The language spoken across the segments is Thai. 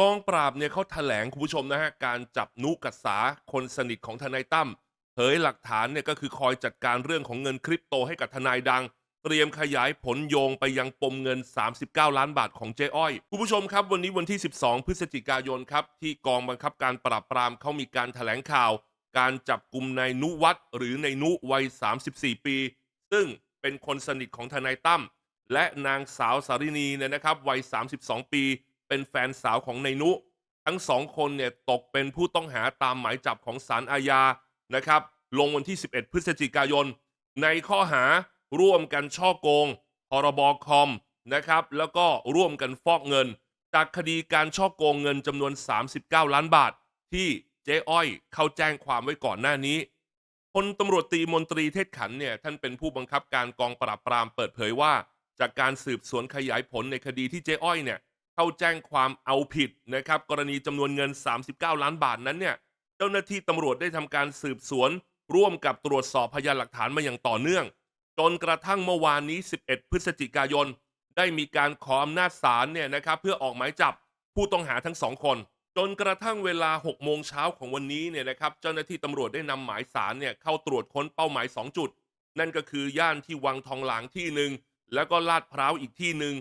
กองปราบเนี่ยเขาแถลงคุณผู้ชมนะฮะการจับนุกัสสาคนสนิทของทนายตั้มเผยหลักฐานเนี่ยก็คือคอยจัดการเรื่องของเงินคริปโตให้กับทนายดัง เตรียมขยายผลโยงไปยังปมเงิน 39 ล้านบาทของเจ๊อ้อย คุณผู้ชมครับ วันนี้วันที่ 12 พฤศจิกายนครับ ที่กองบังคับการปราบปรามเขามีการแถลงข่าว การจับกลุ่มนายนุวัฒน์หรือนายนุวัย 34 ปี ซึ่งเป็นคนสนิทของทนายตั้มและนางสาวสารินีเนี่ยนะครับวัย 32 ปี เป็นแฟนสาวของนายนุ ทั้งสองคนเนี่ยตกเป็นผู้ต้องหาตามหมายจับของศาลอาญานะครับ ลงวันที่ 11 พฤศจิกายน ในข้อหาร่วมกันช่อโกงพรบคอมนะครับ แล้วก็ร่วมกันฟอกเงิน จากคดีการช่อโกงเงินจำนวน 39 ล้านบาท ที่เจ๊อ้อยเข้าแจ้งความไว้ก่อนหน้านี้พลตำรวจตรีมนตรีเทศขันธ์เนี่ยท่านเป็นผู้บังคับการกองปราบปรามเปิดเผยว่า จากการสืบสวนขยายผลในคดีที่เจ๊อ้อยเนี่ย เข้าแจ้งความเอาผิดนะครับ กรณีจำนวนเงิน 39 ล้านบาทนั้นเนี่ยเจ้าหน้าที่ตำรวจได้ทำการสืบสวน ร่วมกับตรวจสอบพยานหลักฐานมาอย่างต่อเนื่อง จนกระทั่งเมื่อวานนี้ 11 พฤศจิกายน ได้มีการขออำนาจศาลเนี่ยนะครับเพื่อออกหมายจับผู้ต้องหาทั้งสองคน จนกระทั่งเวลา 6 โมงเช้าของวันนี้เนี่ยนะครับเจ้าหน้าที่ตำรวจได้นำหมายสารเนี่ยเข้าตรวจค้นเป้าหมาย 2 จุด นั่นก็คือย่านที่วังทองหลางที่หนึ่งแล้วก็ลาดพร้าวอีกที่หนึ่ง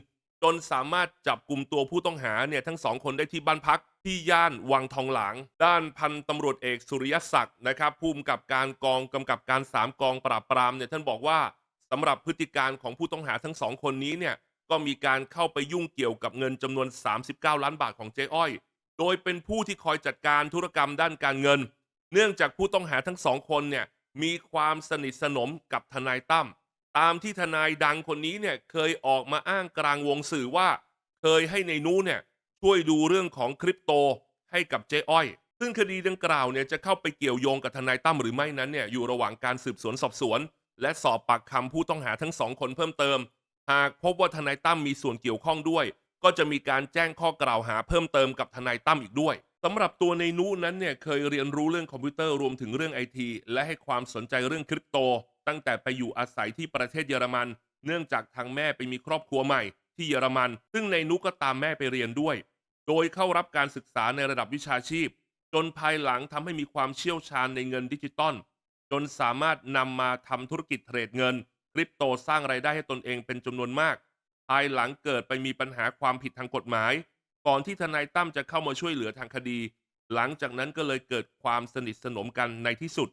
จนสามารถจับกลุ่มตัวผู้ต้องหาเนี่ยทั้งสองคนได้ที่บ้านพักที่ย่านวังทองหลาง ด้านพันตำรวจเอกสุริยศักดิ์นะครับผู้กำกับการกองกำกับการสามกองปราบปรามเนี่ยท่านบอกว่าสำหรับพฤติการของผู้ต้องหาทั้งสองคนนี้เนี่ยก็มีการเข้าไปยุ่งเกี่ยวกับเงินจำนวน 39 ล้านบาทของเจ๊อ้อย โดยเป็นผู้ที่คอยจัดการธุรกรรมด้านการเงิน เนื่องจากผู้ต้องหาทั้งสองคนเนี่ยมีความสนิทสนมกับทนายตั้ม ตามที่ทนายดังคนนี้เนี่ยเคยออกมาอ้างกลางวงสื่อว่า เคยให้ในนู้เนี่ยช่วยดูเรื่องของคริปโตให้กับเจ๊อ้อย ซึ่งคดีดังกล่าวเนี่ยจะเข้าไปเกี่ยวโยงกับทนายตั้มหรือไม่นั้นเนี่ยอยู่ระหว่างการสืบสวนสอบสวน และสอบปากคำผู้ต้องหาทั้งสองคนเพิ่มเติม หากพบว่าทนายตั้มมีส่วนเกี่ยวข้องด้วย ก็จะมีการแจ้งข้อกล่าวหาเพิ่มเติมกับทนายตั้มอีกด้วยสำหรับตัวในนู้นั้นเนี่ยเคยเรียนรู้เรื่องคอมพิวเตอร์รวมถึงเรื่องไอทีและให้ความสนใจเรื่องคริปโต ตั้งแต่ไปอยู่อาศัยที่ประเทศเยอรมัน เนื่องจากทางแม่ไปมีครอบครัวใหม่ที่เยอรมัน ซึ่งในนุก็ตามแม่ไปเรียนด้วย โดยเข้ารับการศึกษาในระดับวิชาชีพ จนภายหลังทำให้มีความเชี่ยวชาญในเงินดิจิตอลจนสามารถนำมาทำธุรกิจเทรดเงินคริปโตสร้างไรายได้ให้ตนเองเป็นจำนวนมาก ภายหลังเกิดไปมีปัญหาความผิดทางกฎหมาย ก่อนที่ทนายตั้มจะเข้ามาช่วยเหลือทางคดี หลังจากนั้นก็เลยเกิดความสนิทสนมกันในที่สุด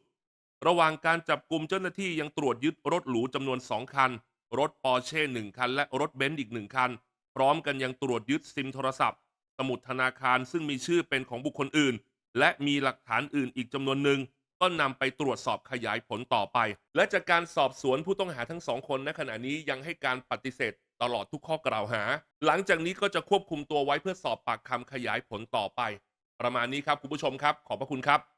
ระหว่างการจับกลุ่มเจ้าหน้าที่ยังตรวจยึดรถหรูจำนวน 2 คัน รถปอร์เช่หนึ่งคัน และรถเบนซ์อีกหนึ่งคัน พร้อมกันยังตรวจยึดซิมโทรศัพท์ สมุดธนาคารซึ่งมีชื่อเป็นของบุคคลอื่น และมีหลักฐานอื่นอีกจำนวนหนึ่งก็นำไปตรวจสอบขยายผลต่อไป และจากการสอบสวนผู้ต้องหาทั้งสองคนณขณะนี้ยังให้การปฏิเสธตลอดทุกข้อกล่าวหา หลังจากนี้ก็จะควบคุมตัวไว้เพื่อสอบปากคำขยายผลต่อไป ประมาณนี้ครับคุณผู้ชมครับ ขอบพระคุณครับ